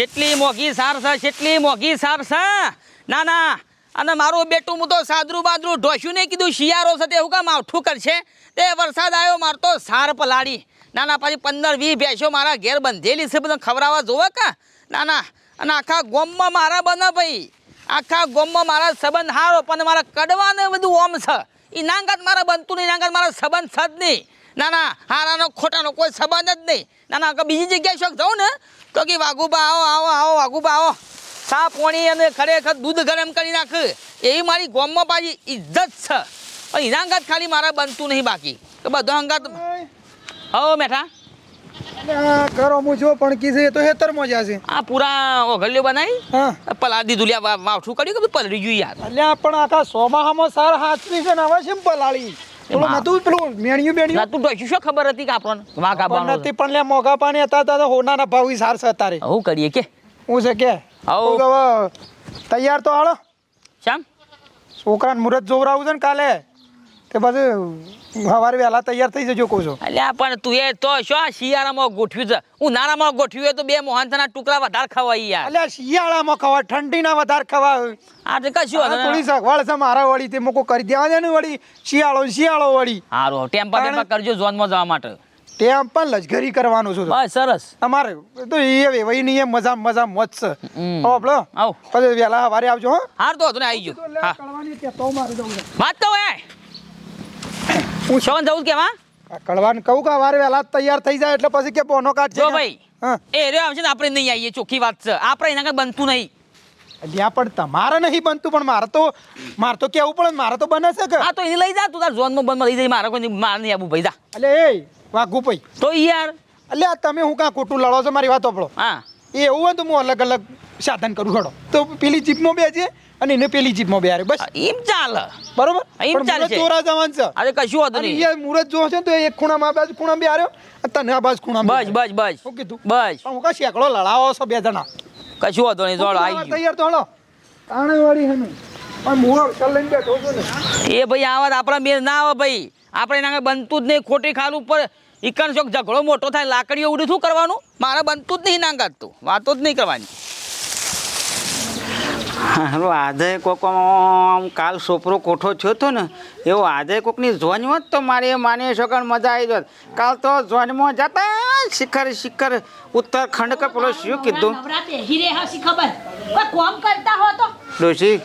જેટલી મોઘી સાર છે, જેટલી મોઘી સાર છે. ના ના. અને મારું બેટું, હું તો સાદરું બાદરું ઢોસ્યું નહીં, કીધું શિયાળો છે તે એવું કામ આવઠું કરશે. તે વરસાદ આવ્યો, માર તો સાર પલાળી. ના ના, પાછી પંદર, વીસ ભેંસો મારા ઘેર બંધેલી છે, બધા ખવડાવવા જોવે કા? ના ના. અને આખા ગોમમાં મારા બને ભાઈ. આખા ગોમમાં મારા સંબંધ હારો, પણ મારા કડવાને બધું ઓમ છે. એ નાંગાત મારા બનતું નહીં, નાંગાત મારા સંબંધ છે જ નહીં. ના ના. હારાનો ખોટાનો કોઈ સંબંધ જ નહીં. ના ના બીજી જગ્યાએ શોખ જાઉં ને તો કે વાઘુબા આવો આવો આવો વાઘુબા આવો. સા પોણી અને ખરેખર દૂધ ગરમ કરી નાખ. એવી મારી ગોમમાં પાછી ઇજ્જત છે. પણ અંગાત ખાલી મારા બનતું નહીં બાકી. તો બધો અંગાત હો મેઠા. કરો હું જો પણ કીધે તો હેતરમાં જ છે. આ પૂરા ઓઘલ્યો બનાવી? હા. પલા દીધું લ્યા માવઠું કર્યું કે પલળી ગયું યાર? અલ્યા પણ આખા સોમાહામાં સાર હાથ છે ને હવે છે પલાળી? પેલું નતું પેલું મેણિયું બેણિયું તું ડોસ્યું શું ખબર હતી કે આપણને? વાંક પણ આપવાનો પણ લે મોગા પાણી હતા તા હોનાના ભાવ સાર છે તારે હું કરીએ કે? હું છે કે? આવો. તૈયાર તો હાલો. શ્યામ છોકરાને મુરત જોવરાવું છે ને કાલે. તે પછી સવારે વહેલા તૈયાર થઈ જજો કહું છું. અલ્યા પણ તું એ તો શું શિયાળામાં ગોઠવ્યું છે? ઉનાળામાં ગોઠવ્યું હોય તો બે મોહનથાના ટુકડા વધારે ખવાય યાર. અલ્યા શિયાળામાં ખવા ઠંડીના વધારે ખવા આ તો કશું થોડી સગવડ છે મારા વળી તે મોકો કરી દેવા છે ને વળી? શિયાળો શિયાળો વળી. સારું ટેમ્પા ટેમ્પા કરજો ઝોનમાં જવા માટે. તેમ પણ લશ્કરી કરવાનું છું. બસ સરસ. તમારે તો એ વેવાઈ નહીં એ મજા મજા મોજ છે. હો આપણો આવ. પછી વહેલા સવારે આવજો હા. હાર તો ને આવી ગયો. હા. તો વાત તો હે હું શોન જવું કેવા આ કળવાને કહું કે સવારે વહેલા તૈયાર થઈ જાય એટલે પછી કે બોનો કાઢ જો ભાઈ એ રે આવશે ને આપણે નહીં આવીએ ચોખ્ખી વાત છે. આપણે એના કાંઈ બનતું નહીં. ત્યાં પણ તમારે નહીં બનતું પણ મારે તો મારે તો કેવું પડે મારે તો બને છે કે. હા તો એ લઈ જા તું તાર ઝોનમાં બંધમાં લઈ જઈ મારે કોઈ માર નહીં આવું ભાઈ જા. એટલે એ વાઘુ ભાઈ. તો યાર. એટલે તમે હું કાં ખોટું લડો છો? મારી વાત સાંભળો. હા. એ એવું હોય તો હું અલગ અલગ સાધન કરું ઘડો તો પેલી જીપમાં બેસીએ અને એને પેલી જીપમાં બેહારે બસ. એમ ચાલે. બરોબર? એમ ચાલે. ચોરા જવાન છે. અરે કશું હતું નહીં. એ મુરત જો છે તો એક ખૂણામાં આ બાજુ ખૂણા બેહાર્યો તને આ બાજુ ખૂણા બસ બસ બસ. શું કીધું. બસ. હું કા શેકડો લડાવો છો બે જણા. કશું હતું નહીં જોડો આવી તૈયાર તો હળો તાણે વાળી હે ને. પણ હું અવસર લઈને બેઠો છું ને. એ ભાઈ આવા આપણા મેળ ના આવે ભાઈ. આપણે એના બનતું જ નહીં. ખોટી ખાલ ઉપર ઇકન શોખ ઝઘડો મોટો થાય. લાકડીઓ ઉડી શું કરવાનું? મારે બનતું જ નહીં ના કરતું વાતો જ નહીં કરવાની. હારું આજે કોક આમ કાલ છોપરો કોઠો થયો હતો ને એવો આજે કોકની જોન હોત તો મારે માની શકન મજા આવી જોત કાલ તો જોનમાં જતા શિખર શિખર ઉત્તરાખંડ કે પેલો શું કીધું? ડોશી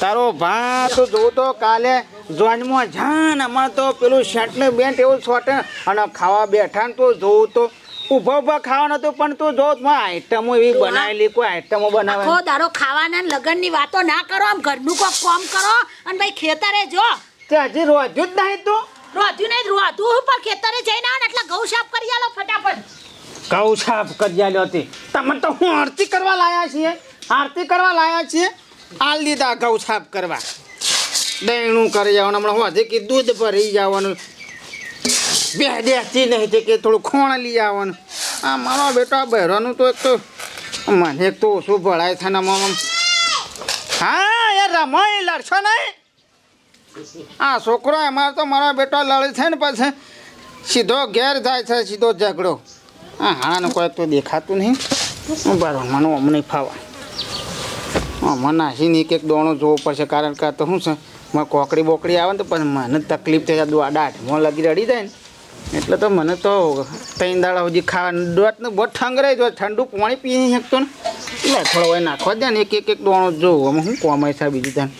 તારો ભા તો જોઉં તો કાલે જોનમાં જાન અમાર તો પેલું શર્ટ ને બેન્ટ એવું શોર્ટ અને ખાવા બેઠા ને તો જોઉં તો ઊભા ઊભા ખાવાનું હતું પણ તું જો આઈટમો એવી બનાવેલી કોઈ આઈટમો બનાવે. આખો દારો ખાવાના લગનની વાતો ના કરો આમ ઘરનું કોક કામ કરો અને ભાઈ ખેતરે જો. તે હજી રોજ્યું જ નહીં તું? રોજ્યું નહીં રોધું પણ ખેતરે જઈને આવો એટલે ઘઉં સાફ કરી આલો ફટાફટ. ઘઉં સાફ કરી આલ્યો હતી. તમે તો હું આરતી કરવા લાયા છીએ? આરતી કરવા લાયા છીએ? આલ દીધા ઘઉં સાફ કરવા. દહીણું કરી જવાનું હમણાં હું હજી કીધું દૂધ ભરી જવાનું. બે દેતી નહીં તે કે થોડું ખોણ લઈ આવવાનું. આ મારો બેટા બહેરાનું તો એક તો મને એક તો ઓછું ભળાય છે ને આમાં હા યાર રમોય લડશો નહીં? આ છોકરો અમારો તો મારો બેટો લડે છે ને પછી. સીધો ઘેર જાય છે, સીધો ઝઘડો. હા હાનું કોઈ તો દેખાતું નહીં. બરાબર મને અમને ફાવા. આમાં નાસીને એક એક દોણો જોવો પડશે, કારણ કે તો શું છે? મને કોકડી બોકડી આવે ને તો પણ મને તકલીફ થઈ જાય દાઢમાં લગી રડી જાય ને. એટલે તો મને તો ત્રણ દાડા સુધી ખાવા દોત ને બહુ ઠંગરાઈ જો ઠંડુ પાણી પી શકતો ને. એટલે થોડો હોય નાખવા દે ને. એક એક એક દોણો જોવું આમાં શું કોમાય છે બીજું ત્યાં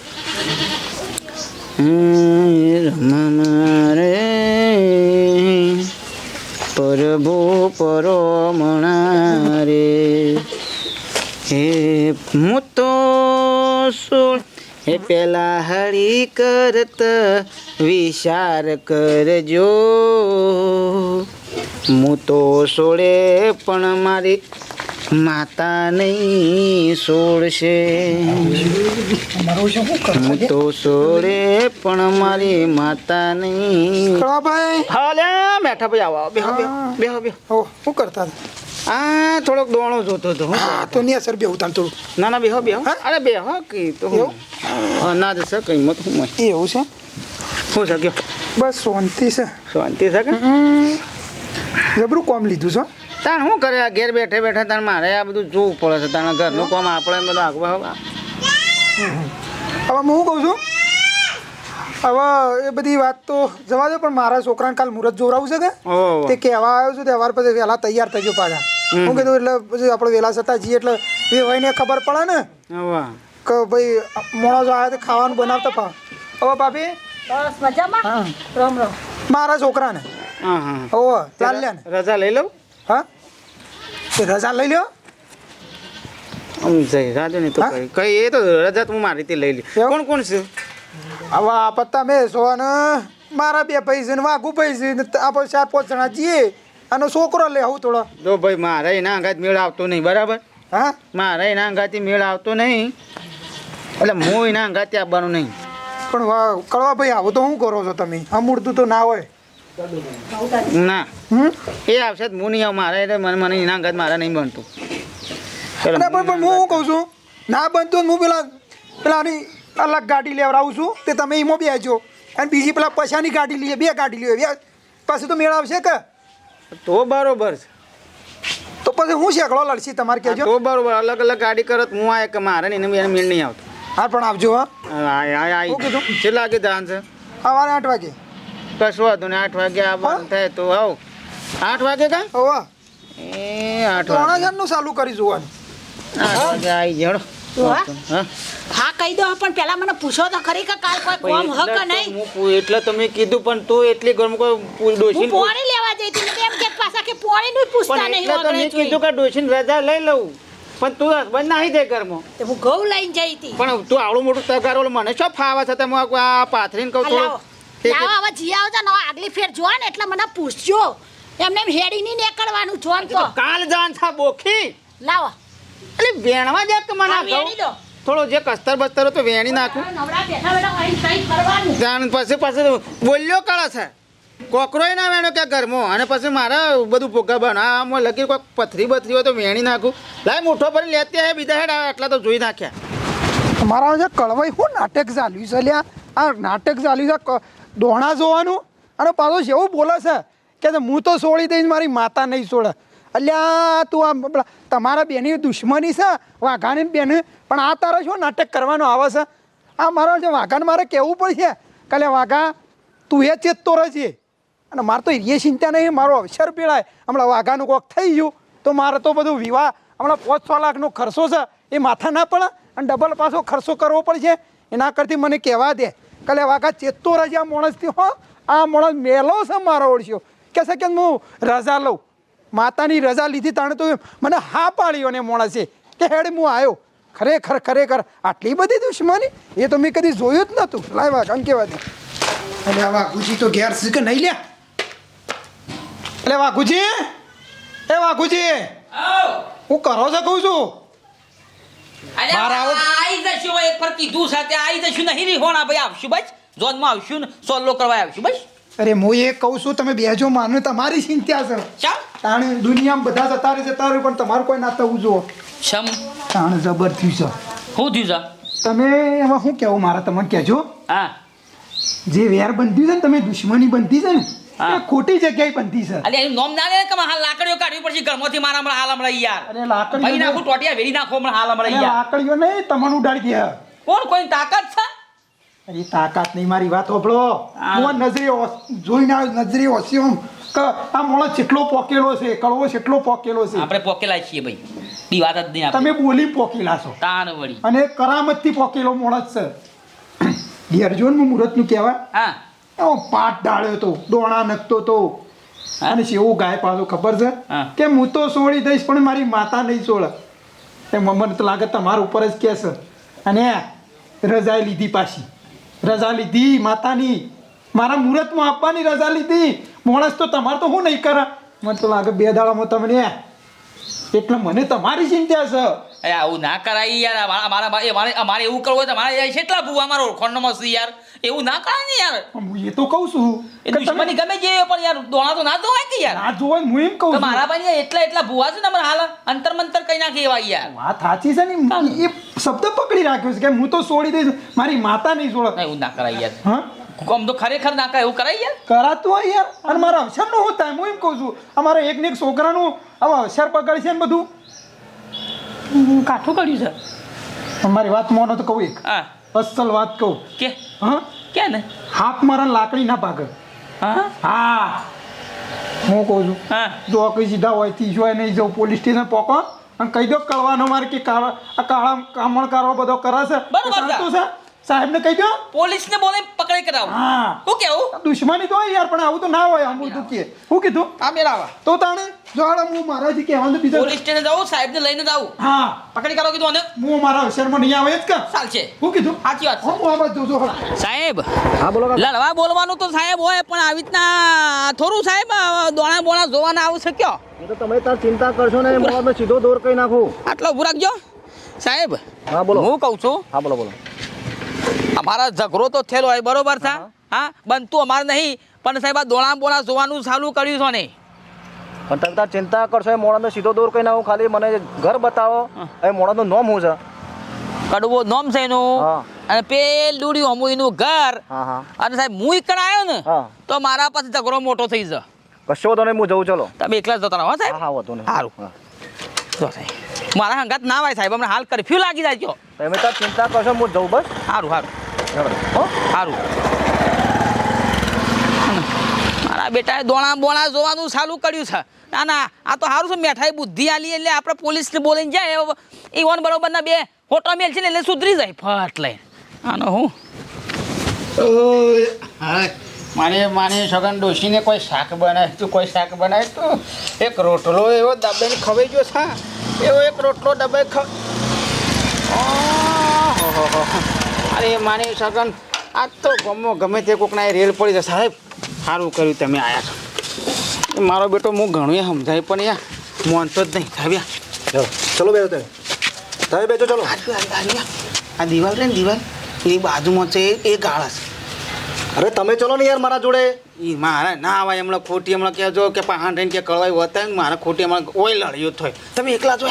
રે પ્રભુ પરમણા રે. હે હું તો હે પેલા હળી કરત વિચાર કરજો. હું તો સોડે પણ મારી માતા નહીં સોડશે હું તો સોડે પણ મારી માતા નહીં. કળવાભાઈ હાલે બેઠા ભાઈ આવો બેહો બેહો બેહો બેહો. શું કરતા આ થોડોક દોણો જોતો હતો હા. તો નહીં સર બેહું તાન થોડું. ના ના બેહો બેહો હા? અરે બેહો કી તો હું. અનાજ છે કઈ મત હું એવું છે? શું છે કયો બસ શાંતિ છે. શાંતિ છે કે? જબરું કોમ લીધું છે? તાણ શું કરે? ઘેર બેઠે બેઠે તાણ મારે આ બધું જોવું પડે છે તાણ ઘરનું કોમ આપણે બધું આગળ હવે. હું શું કહું છું? હવે એ બધી વાત તો જવા દો પણ મારા છોકરાને કાલ મુહૂર્ત જોવરાવું છે કે? તે કહેવા આવ્યો છું તહેવાર પછી પહેલાં તૈયાર થજો પાછા. હું કીધું એટલે પછી આપણે વેલા છતાં જઈએ એટલે એ ભાઈને ખબર પડે ને કે ભાઈ મોણસ આવ્યા તો ખાવાનું બનાવતા પા. હવે ભાભી. બસ મજામાં? રામ રામ. મારા છોકરાને. હા હા ઓ ચાલ લે ને. રજા લઈ લઉં? હા? તે રજા લઈ લ્યો. આમ જઈ રાજો ને તો કઈ કઈ એ તો રજા તો હું મારી રીતે લઈ લી એવું? કોણ કોણ છે? હવે આ પત્તા મેં છો મારા બે પૈસે ને વાઘું પૈસે આપણે ચાર પાંચ જણા જઈએ અને છોકરો લે આવું થોડો. જો ભાઈ મારે એના અંગાત મેળ આવતો નહીં બરાબર? હા? મારે એના અંગાથી મેળ આવતો નહીં. એટલે હું એના અંગાથી આવવાનું નહીં. પણ કળવા ભાઈ આવું તો શું કરો છો તમે? આ મૂળતું તો ના હોય. ના. એ આવશે હું નહીં આવું મારે એટલે મને મને એના અંગાત મારે નહીં બનતું. પણ હું શું કહું છું? ના બનતું હું પેલા પેલાની અલગ ગાડી લેવડાવું છું તે તમે એમાં બેસજો. અને બીજી પેલા પૈસાની ગાડી લઈએ બે ગાડી લઈએ. પછી તો મેળ આવશે કે? તો બરોબર છે. તો પછી હું શેકડો લડશી તમારે કહેજો. તો બરોબર અલગ અલગ ગાડી કરત હું આ એક મારે ને એને મેળ નહીં આવતો. હા પણ આવજો હા? કેટલા વાગે ધાન છે? સવારે આઠ વાગે. કશું વાંધો નહીં આઠ વાગે આવવાનું થાય તો આવ. આઠ વાગે કા? હોવા. એ આઠ વાગે. હજારનું ચાલુ કરી જોવાનું. આઠ વાગે આવી જડો હા? કહી દો પણ પેલા મને પૂછો તો ખરી કે કાલ કોઈ કોમ હ કે નહીં. એટલે તમે કીધું પણ તું એટલી ગરમ કોઈ પૂ- પોણી લેવા જઈ હતી એમ કે પાછા કે પોણી નું પૂછતા નહીં એટલે તમે કીધું કે ડોશી રજા લઈ લઉં. પણ તું હસબન્ડ નાહી દે ઘરમાં. તે હું ઘઉં લઈને જઈ હતી. પણ તું આવડું મોટું તગાર ઓલ મને શું ફાવે છે? તમે આ પાથરીને કહું થોડું? લાવો. હવે જી આવજો ને આગલી ફેર જો ને એટલે મને પૂછજો. એમને એમ હેડી ની નીકળવાનું છોડ તો. કાલ જાન થા બોખી. લાવો. એટલે વેણવા જાય કે મને આ? થોડો જે કસ્તર બસ્તર હોય તો વેણી નાખું. નવરા બેઠા બેઠા અહીં કંઈ કરવાનું જાણ પછી પછી બોલ્યો કળા છે. કોકરોય ના વેણો કે ઘરમાં? અને પછી મારે બધું ભોગા બના આમ લગી કોઈક પથરી બથરી હોય તો વેણી નાખું. લાય મુઠ્ઠો ભરી લેતી હે બીજા હેડ આટલા એટલા તો જોઈ નાખ્યા. મારા જે કળવાઈ હું નાટક ચાલ્યું છે લ્યા. આ નાટક ચાલ્યું છે દોણા જોવાનું. અને પાછો જેવું બોલે છે કે હું તો છોડી દઈશ મારી માતા નહીં છોડે અલ્યા, તું આમ તમારા બેની દુશ્મની છે, વાઘાની બેન. પણ આ તારે શું નાટક કરવાનું આવે છે? આ મારો છે વાઘાને મારે કહેવું પડશે. કાલે વાઘા, તું એ ચેતતો રહેજે. અને મારે તો એ ચિંતા નહીં, મારો અવસર પીડાય. હમણાં વાઘાનું કોક થઈ ગયું, તો મારે તો બધું વિવાહ, હમણાં પાંચ છ લાખનો ખર્ચો છે, એ માથા ના પડે. અને ડબલ પાછો ખર્ચો કરવો પડશે. એના કરતી મને કહેવા દે. કાલે વાઘા ચેતતો રહેજે આ માણસથી, હો. આ માણસ મેલો છે મારો ઓળશ્યો કહેશે કે હું રજા લઉં. માતાની રજા લીધી તાણે તો મને હા પાડ્યો ને મોણસે કે હેડ હું આવ્યો ખરેખર ખરેખર આટલી બધી દુશ્મની? એ તો મેં કદી જોયું જ નહોતું. લાવ્યા વાઘાને કેવા દે અને આ વાઘુજી તો ઘેર કે નહીં લ્યા? એટલે વાઘુજી? એ વાઘુજી! હું કરો છો કહું છું? બહાર આવો. આઈ જશું એક પર કીધું સાથે આવી જશું નહીં રીહોણા ભાઈ આવશું બસ. ઝોનમાં આવશું ને સોલ્લો કરવા આવશું બસ. અરે હું એ કહું છું તમે બેજો માનો તમારી ચિંતા છે. તાણે દુનિયામાં બધા જતા રહે જતા રહે પણ તમારું કોઈ ના થવું જુઓ. શમ તાણે જબર થયું છે. શું થયું છે? તમે એમાં શું કહેવું મારે તમને કહેજો. હા. જે વેર બનતી છે ને તમે દુશ્મની બનતી છે ને. એ ખોટી જગ્યાએ બનતી છે. અરે એનું નોમ ના લે કે હા લાકડીઓ કાઢવી પડશે ઘરમાંથી મારા હમણાં હાલ હમણાં યાર. અરે લાકડીઓ નાખું ટોટિયા વેરી નાખો હમણાં હાલ હમણાં યાર. લાકડીઓ નહીં તમને ઉડાડી દે. કોણ કોઈ તાકાત છે? અરે તાકાત નહીં મારી વાત હોભળો. હું. નજરે જોઈને આવ્યો, નજરે ઓસ્યો કે આ માણસ કેટલો પોકેલો છે કળવો કેટલો પોકેલો છે. આપણે પોકેલા છીએ ભાઈ. દી વાત જ નહીં તમે બોલી પોકેલા છો. તાન વળી. અને કરામતથી પોકેલો માણસ છે. એ જો નું હું મુહૂર્તનું કહેવાય હા. એવો પાટ ડાળ્યો તો ડોણા નખતો તો. અને શેવું ગાય પાછું ખબર છે? કે હું તો છોડી દઈશ પણ મારી માતા નહીં છોડે એ મને તો લાગે તમારા ઉપર જ કહેશે અને રજાઈ લીધી પાછી. રજા લીધી, માતાની. મારા મુહૂર્તમાં આપવાની રજા લીધી. માણસ તો તમારે તો હું નહીં કરા? મને તો લાગે બે દાડામાં તમને. એટલે મને તમારી ચિંતા છે. અરે આવું ના કરાય યાર. મારા મારા મારે એવું કરવું હોય તો મારે કેટલા ભૂવા મારો ઓળખોણમાં છે યાર. એવું ના કરાય ને યાર. હું એ તો કહું છું. એ દુશ્મની ગમે જે પણ યાર દોણા તો ના ધોવાય કે યાર? ના જોવો ને હું એમ કહું મારા ભાઈ એટલા એટલા ભૂવા છે ને અમારા હાલ અંતર મંતર કઈ નાખે એવા યાર. વાત સાચી છે ને એ શબ્દ પકડી રાખ્યો છે કે હું તો છોડી દઈશ મારી માતા નહીં છોડે ના એવું ના કરાય યાર. હા? આમ તો ખરેખર ના કાય એવું કરાય યાર? કરાતું હોય યાર. અને મારા અવસર શું હોતા હું એમ કહું છું. અમારા એક ને એક છોકરાનું આવા અવસર પકડ છે ને બધું. કાઠું કર્યું છે. અમારી વાત મોનો તો કહું એક. હા. અસલ વાત કહું. કે? હા? કે ને હાથ મારા લાકડી ના પાકે હા? હા. હું કહું છું હા. જો કઈ સીધા હોયથી જોઈ નહીં જાઉં પોલીસ સ્ટેશન પોકો અને કહી દો કળવાનો મારે કે કાળા કાળા કામણ કારો બધો કરે છે. બરાબર છે. છે સાહેબને કહી દો. પોલીસને બોલે પકડી કરાવ. હા. હું કેવું? દુશ્મની તો યાર પણ આવું તો ના હોય આમ કે હું કીધું? આ મેરાવા તો તાણે જોડા હું મારા જી કહેવાનું બીજા પોલીસ સ્ટેશન જવું સાહેબને લઈને જાઉં. હા. પકડી કરો કીધું અને હું મારા અવસરમાં નહીં આવે જ કે. ચાલશે. હું કીધું? સાચી વાત છે. હું આ બાજુ જોજો સાહેબ હા બોલો. લડવા બોલવાનું તો સાહેબ હોય પણ આવી રીતના થોડું સાહેબ દોણા બોણા જોવાના આવું શક્યો કયો? તો તમે તાર ચિંતા કરશો ને હું સીધો દોર કહી નાખું. આટલો ઉભું રાખજો. સાહેબ હા બોલો. હું કહું છું હા બોલો બોલો. અમારા ઝઘડો તો થયેલો હોય બરોબર છે? હા બનતું અમારે નહીં પણ સાહેબ આ દોણા બોણા જોવાનું ચાલુ કર્યું છે ને. પણ તમે તાર ચિંતા કરશો એ મોડાનો સીધો દોર કહી નાખું ખાલી મને ઘર બતાવો. એ મોડાનું નોમ હું છે? કડવો નોમ છે એનું. અને પેલું અમુ એનું ઘર. હા હા. અને સાહેબ હું ઈકણ આવ્યો ને તો મારા પાસે ઝઘડો મોટો થઈ જશે. કશો તો નહીં હું જઉં ચલો. તમે એકલા જ જતા રહો હો હા સાહેબ. હા વધુ નહીં. સારું. હા. મારા હંગાત ના આવે સાહેબ હમણાં હાલ કરફ્યુ લાગી જાય તમે તો ચિંતા કરશો હું જઉં બસ. સારું સારું. હો? સારું મારા બેટાએ દોણા બોણા જોવાનું ચાલુ કર્યું છે. ના ના આ તો સારું છે મેઠાઈ બુદ્ધિ આલી એટલે આપણે પોલીસને બોલીને જાય. એ વન બરોબરના બે ફોટો મેલ છે ને એટલે સુધરી જાય. ફટ લઈને. આનો હું? હા મારે મારે સગન ડોસીને કોઈ શાક બનાવ્યું તું કોઈ શાક બનાવ્યું તું? એક રોટલો એવો દબાઈને ખવાઈ ગયો છે. એવો એક રોટલો દબાઈ ખ ઓહોહોહો. અરે માની સગન આ તો ગમો ગમે તે કોકના રેલ પડી જશે. સાહેબ સારું કર્યું તમે આયા છો. મારો બેટો હું ઘણું એ સમજાય પણ યાર મોનતો જ નહીં. સાહેબ ચલો ચલો બેસો તમે. તમે બેસો ચલો. આ દિવાલ રે ને દિવાલ એ બાજુમાં છે એ ગાળા છે. અરે તમે ચલો ને યાર મારા જોડે. ઈ મારા ના આવે હમણાં ખોટી હમણાં કહેજો કે પહાણ રહીને કે કળવાઈ હોતા ને મારે ખોટી હમણાં ઓય લડ્યું થાય તમે એકલા જો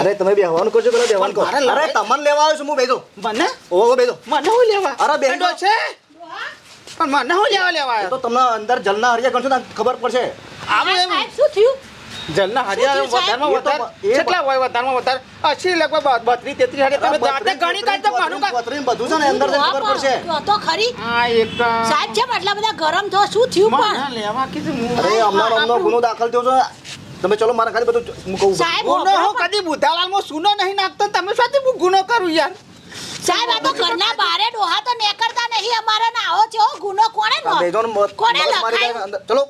અરે તમે બેહવાનું કરજો પેલા બેહવાનું કરો. અરે તમને લેવા આવ્યો છું હું બેજો મને? ઓ બેજો મને હું લેવા? અરે બેન અડો છે? પણ મને હું લેવા લેવા તો તમને અંદર જલના હરિયા ગણશો ને ખબર પડશે. આવે એમ. શું થયું? જલના શું વધારમાં તો- વધારે કેટલા હોય વધારમાં વધાર? અસી લગભગ બત્રીસ તેત્રીસ હારે તમે જાતે ગણી કાઢજો મારું કા બત્રીસ બધું છે ને અંદર જઈને ખબર પડશે. તો તો ખરી. હા એક સાહેબ છે આટલા બધા ગરમ થો શું થયું પણ? મને લેવા કીધું હું અરે હમણાં હમણાં ગુનો દાખલ થયો છે. તમે ચલો મારા ખાલી બધું હું કહું સાહેબ ગુનો હું કદી બુધાલાલ બુધાલાલમાં સુનો નહીં નાખતો તમે સાથે હું ગુનો કરું યાર. સાહેબ આ તો ઘરના બારે ડોહા તો નેકરતા નહીં અમારે ના આવો છે હો ગુનો કોણે નો કોણે લખાય. ચલો.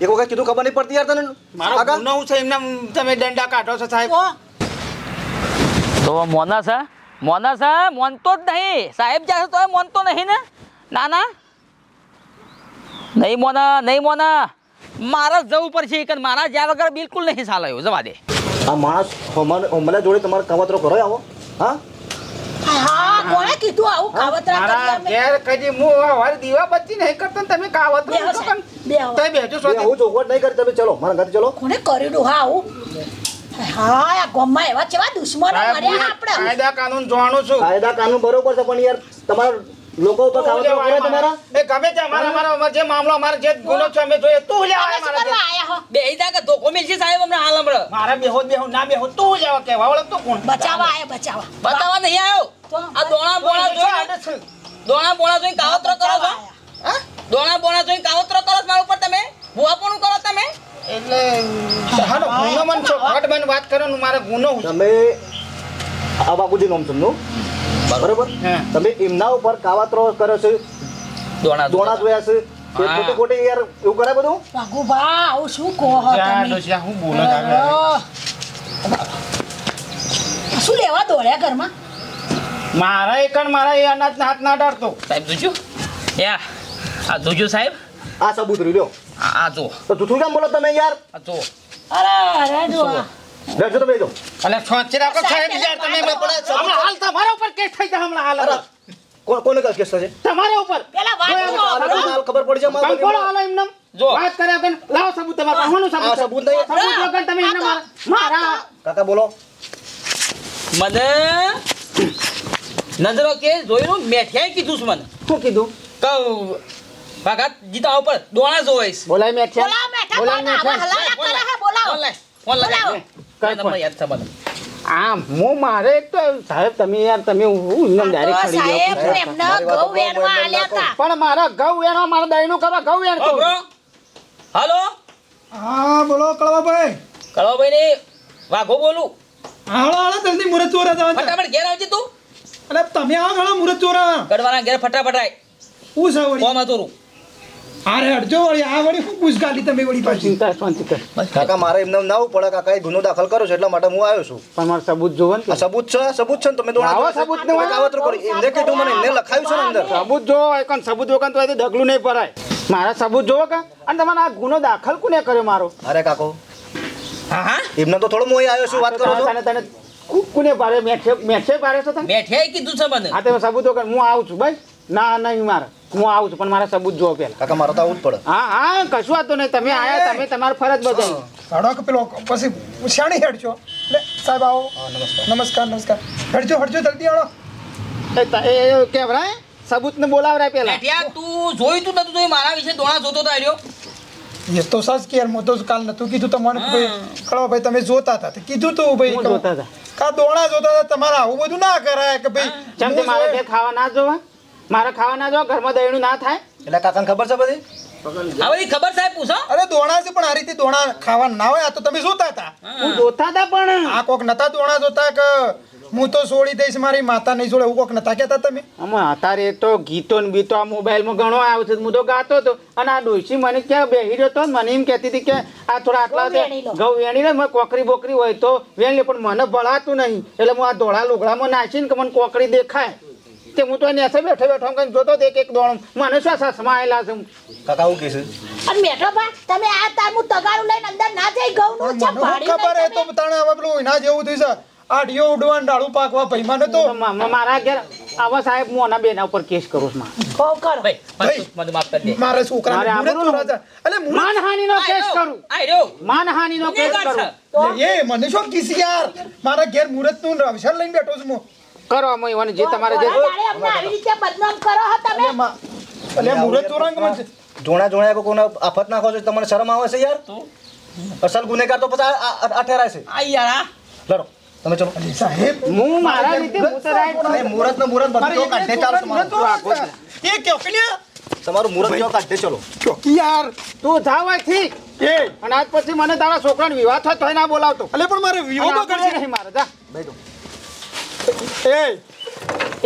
એક વખત કીધું ખબર નહીં પડતી યાર તને. મારો ગુનો હું છે? એમને તમે દંડા કાઢો છો સાહેબ. તો મોના સા મોના સા મોનતો જ નહીં. સાહેબ જશે તો મોનતો નહીં ને? ના ના. નહીં મોના નહીં મોના. મારા જવું પડશે કે મારા જ્યાં વગર બિલકુલ નહીં ચાલે જવા દે. આ માણસ હમણાં જોડે તમારે કવાતરો કરો આવો. હા? હા કોણે કીધું આવું કાવતરા કરી અમે? ઘેર કદી હું હવારે દીવા બત્તી નહીં કરતો તમે કાવત બે હો બે તમે બેજો એ હું ચોખવટ નહીં કરી તમે ચલો મારા ઘરે ચલો. કોને કરેલું હા આવું. હા આ ગામમાં એવા કેવા દુશ્મનો મર્યા આપણે. કાયદા કાનૂન જાણું છું. કાયદા કાનૂન બરોબર છે પણ યાર તમારા લોકો ઉપર કાવતરો કરે તમારા? એ ગમે તે અમારા અમારા અમાર જે મામલો અમાર જે ગુનો છે અમે જોઈએ. તું લે આયા મારા આયા હો? બે ઈદા કે ધોકો મિલશે સાહેબ હમણાં હાલ હમણાં. મારા બેહો બેહો ના બેહો તું જાવ કે વાવળ તો કોણ? બચાવા આયા બચાવા બતાવા નહીં આયો આ દોણા બોણા જોઈ દોણા બોણા જોઈ કાવતરો કરો છો? હા. દોણા બોણા જોઈ કાવતરો કરો મારા ઉપર તમે? ભુવાપણું કરો તમે? એટલે હાલો ગુનો મન છો. ઘટ મન વાત કરો ને મારે ગુનો તમે આ બાપુજી નામ તમને બરોબર? તમે એમના ઉપર કાવાત્રો કર્યો છે? દોણા દોણા જોયા છે? એ હા. ખોટી ખોટી યાર એવું કરે બધું? વાઘુભા આવું શું કહો તમે? હું બોલો જ આગળ. આ શું લેવા દોડ્યા ઘરમાં? મારા એકણ મારા એ અનાજ હાથ ના ડાળતો સાહેબ જોજો. યા આ જોજો સાહેબ. આ સબૂત રહ્યું લ્યો. આ જો તો જૂઠું કેમ બોલો તમે યાર? આ જો અરે અરે ડોહા બેસો તમે બેસો અને છોંચી રાખો સાહેબ યાર તમે હમણાં હાલ તમારા ઉપર કેસ થઈ જાય હમણાં હાલ. કોણ કોને કસ કેસ થશે? તમારા ઉપર. પેલા વાત હાલ ખબર પડી છે મારા કંકોડો હાલો એમને. જો. વાત કર્યા વગર લાવો સબૂત તમારા આ સબૂત સબૂત નહીં. સબૂત વગર તમે એમને મારા કાકા બોલો. મને નજરો કે જોયું મેઠિયાએ કીધું છે મને. શું કીધું? કહું ભાગાત જીતા ઉપર દોણા જોઈશ બોલાય મેઠિયા. બોલાય મેઠા બોલાય મેઠિયા. બોલાય બોલાય હે કઈ યાદ છે આ હું મારે એક તો સાહેબ તમે યાર તમે હું ડાયરેક્ટ ખડી ગયો પણ મારા ઘઉં વેણવા મારા દહીંનું કરવા ઘઉં ઓ, બ્રો. હાલો? હા બોલો કળવાભાઈ. કળવાભાઈ ને વાઘો બોલું. હાલો હાલો જલ્દી ચોરા ફટાફટ ઘેર આવજે તું. અરે તમે આવો ચોરા. કડવાના ઘેર ફટાફટ આય. હું વળી કોમ અરે હટજો વળી આ વળી શું પૂછ તમે વળી પાછી. ચિંતા શાંતિ કર કાકા મારે એમને ના પડે કાકા એ ગુનો દાખલ કર્યો છે એટલા માટે હું આવ્યો છું. પણ મારે સબૂત જોવો ને સબૂત છે સબૂત છે ને તમે દોણા આવો સબૂત ને કાવતરું કરી. એમને કીધું મને એમને લખાયું છે ને અંદર. સબૂત જોવો હોય સબૂત વગર તો અહીંથી ડગલું નહીં ભરાય. મારા સબૂત જોવો કા? અને તમારે આ ગુનો દાખલ કોને કર્યો મારો? અરે કાકો હા હા. એમને તો થોડો મોય આવ્યો છું વાત કરો છો. તને કોને પાડે? મેઠે મેઠે પારે છે તને? મેઠે કીધું છે મને. આ તમે સબૂત વગર હું આવું છું ભાઈ ના નહીં મારે. હું આવું છું પણ મારા સબૂત જોવો પેલા કાકા મારે તો આવું જ પડે. હા હા કશું વાતો નહીં. તમે આયા તમે તમારી ફરજ બજાવી. કે પેલો પછી ઉછાણી હેડજો એટલે સાહેબ આવો. નમસ્કાર. નમસ્કાર હેડજો હેડજો જલ્દી આવો. એ ત- એ એ કેવરાય સબૂતને બોલાવરાય પેલા ત્યાં તું જોયું તું નતું જોયું? મારા વિશે દોણા જોતો તો આર્યો એ તો સાસ કે હું તો કાલ નતું કીધું તમને ભાઈ કળવાભાઈ તમે જોતા હતા. તો કીધું તો ભાઈ જોતા હતા. કા દોણા જોતા હતા તમારા આવું બધું ના કરાય કે ભાઈ મારે ખાવા ના જોવા? મારે ખાવાના જો ઘરમાં દહીણું ના થાય. એટલે કાકાને ખબર છે બધી? આ બધી ખબર સાહેબ પૂછો. અરે દોણા છે પણ આ રીતે દોણા ખાવા ના હોય આ તો તમે જોતા હતા. હું. જોતા હતા પણ. આ કોક નતા દોણા જોતા કે હું તો છોડી દઈશ મારી માતા નહીં છોડે એવું કોક નતા કહેતા તમે? આમાં અત્યારે તો ગીતો ને બીતો આ મોબાઈલમાં ઘણો આવ્યો છે હું તો ગાતો હતો. અને આ ડોશી મને ક્યાં બેહી રહ્યો હતો મને એમ કહેતી હતી કે આ થોડા આટલા ઘઉં વેણી ને કોકરી બોકરી હોય તો વેણી લે પણ મને ભળાતું નહીં. એટલે હું આ ધોળા લુગડામાં નાખીને કે મને કોકરી દેખાય. તે હું તો નેસે બેઠો બેઠો કઈ જોતો એક એક દોણ. મને શું સસમા આવેલા છે? કાકા હું કહેશે અને બેઠો બા તમે આ તારનું તગારું લઈને અંદર ના જઈ ઘઉં નું છે મને ખબર એ તો તણે હવે પેલું એના જેવું થઈ છે. આ ઉડવાન ડાળું પાકવા ભાઈ મને તો મારા ઘેર આવા સાહેબ હું આના બેના ઉપર કેસ કરું છું મારે. કહો કરો. ભાઈ. મને માફ કરી દે. મારા છોકરાને મારે મુહૂર્ત આબરૂનું- ચોરા અલે માનહાનિનો કેસ કરું. આર્યો માનહાનિનો કેસ કરું. એ મને શું કિસ યાર? મારા ઘેર મુરતનું રવશન લઈને બેઠો છું હું. કરો ઈવોને જે તમારે જે અમને આવી રીતે બદનામ કરો હો તમે. અલે મા- અલે મુહૂર્ત ચોરાંગમાં છે. જોણા જોણા કો કોને આફત નાખો છો તમને શરમ આવે છે યાર? અસલ ગુનેગાર તો પછી આ- ઠેરાય છે. આ યાર આ. લડો. તમે ચલો. સાહેબ હું મારા રીતે મુતરાય તો right છું. અરે મુહૂર્ત ને મુહૂર્ત બધું કાઢે ચાલો તમારું. છે. એ કયો? તમારું મુરત કયો કાઢે ચલો. ચોકી યાર તું જાવ અહીંથી. એ. અને આજ પછી મને તારા છોકરાનો વિવાહ થાય હોય ના બોલાવતો. અલે પણ મારે વિવાહ કરશે. નહીં મારે જા. બેઠો. એ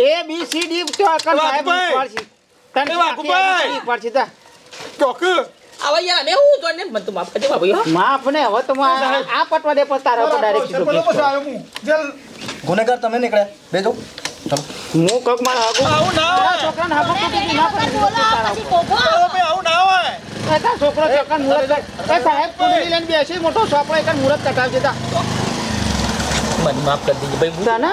એ બી સી ડી તો અકલ સાહેબ પડશે. તને એ વાઘુભાઈ. શીખવાડશે, ચોક. આવા યાર અમે હું જોઈને મને તું માફ કરજે બાબુ માફ ને હવે તો આ આ પટવા દે પણ તારા ઉપર ડાયરેક્ટ સીધો બોલો કેસ પછી કરું. આવ્યો હું જલ. ગુનેગાર તમે નીકળ્યા બેજો. ચલો. હું કોક મારા હગું આવું ના ના પડી પછી કોકો આવું ના હોય. એ છોકરો સાહેબ કુંડલી લઈને બેસી મોટો સોપડો એક મુહૂર્ત કટાવજે જા મને માફ કરી દેજે ભાઈ હું તને?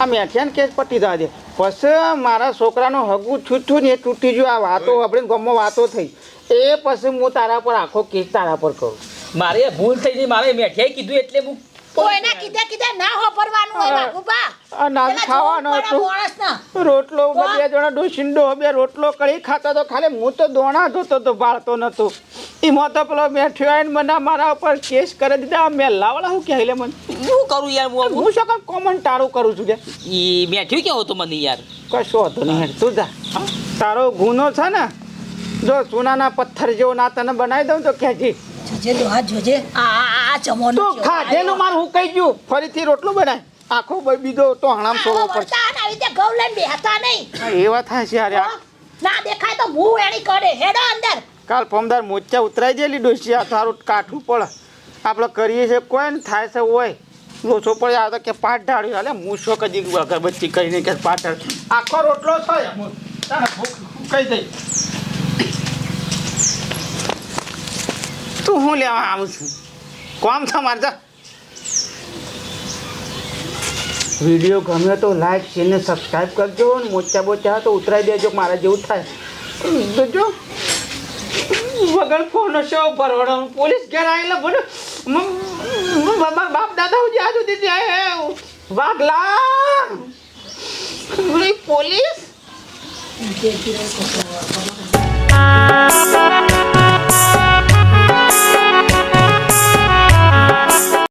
આ મેઠિયાને કેસ પટી જવા દે પછી મારા છોકરાનો હગું છૂટું ને એ તૂટી ગયું. આ વાતો આપણે ગમો વાતો થઈ. એ પછી હું તારા પર આખો કેસ તારા પર કરું. મારે ભૂલ થઈ ગઈ. મારે મેઠિયાએ કીધું એટલે હું કોઈના કીધે કીધે ના હોપરવાનું હોય બાપુબા આ નાન ખાવાનો હતો. રોટલો? બે જણા ડોસીંડો બે રોટલો કરી ખાતા તો ખાલી હું તો દોણા ધોતો તો બાળતો નતો. એમાં તો પેલો મેઠ્યો આવીને મને મારા ઉપર કેસ કરી દીધા. મેં લાવડા હું કહેલે મને? શું કરું યાર હું હું શું કામ કોમન ટાળું કરું છું કે. ઈ મેઠ્યું કેવો તો મને યાર? કશો હતો નહીં તું જા. તારો ગુનો છે ને જો સોનાના પથ્થર જેવો ના તને બનાવી દઉં તો કહેજે. જોજે ડોહા જોજે. આ આ આ તો ખાધેલું મારું હું કહી ગયું ફરીથી રોટલું બનાય. આખો ભાઈ બીજો તો હણામ આવો છોડવો પડશે આવી રીતે ઘઉં લઈને બેહતા નહીં. એવા થાય છે અરે આ. ના દેખાય તો હું એણી કરે. હેડો અંદર. કાલ ફોમદાર મોચા ઉતરાઈ ગયેલી ડોસી આ તારું કાઠું પડે. આપણે કરીએ છીએ કોઈ ને થાય છે હોય. લોચો પડે આ તો કે પાટ ઢાળ્યું. હાલે શું કદી અગરબત્તી કરીને કે પાટ ઢાળ્યું. આખો રોટલો થાય. કહી ભૂખ દઈ. તું હું લેવા આવું છું? કોમ છો મારે વીડિયો ગમ્યો તો લાઈક ને સબસ્ક્રાઈબ કરજો ને મોચા બોચા તો ઉતરાઈ દેજો મારા જેવું થાય. જોજો વગર ફોન હશે ભરવાનો. પોલીસ ઘેર આવેલો બોલો. બાપ દાદા હું જ્યાં સુધી ત્યાં વાઘલા. પોલીસ?